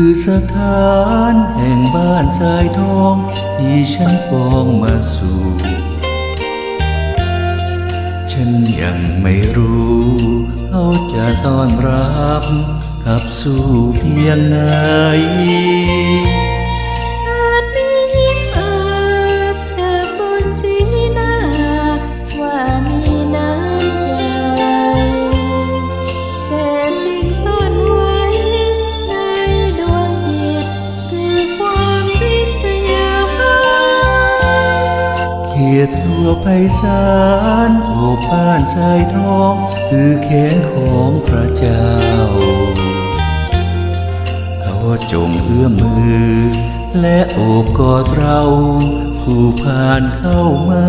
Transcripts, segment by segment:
ือสถานแห่งบ้านสายทองที่ฉันปองมาสู่ ฉันยังไม่รู้เขาจะต้อนรับขับสู่เพียงไหน เขตตัวไพศาลโอบบ้านสายทอง คือแขนของพระเจ้าเขาจงเอื้อมมือ และโอบกอดเรา ผู้ผ่านเข้ามา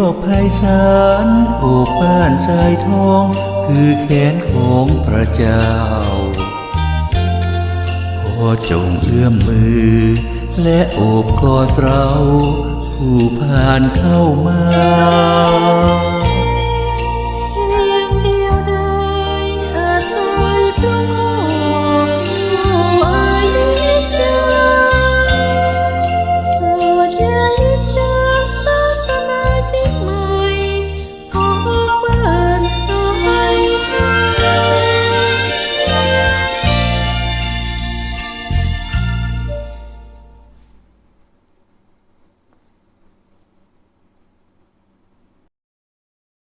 วกภัยสารโอบบ้านสายทอง คือแขนของพระเจ้าพอจงเอื้อมมือ และโอบกอดเรา ผู้ผ่านเข้ามา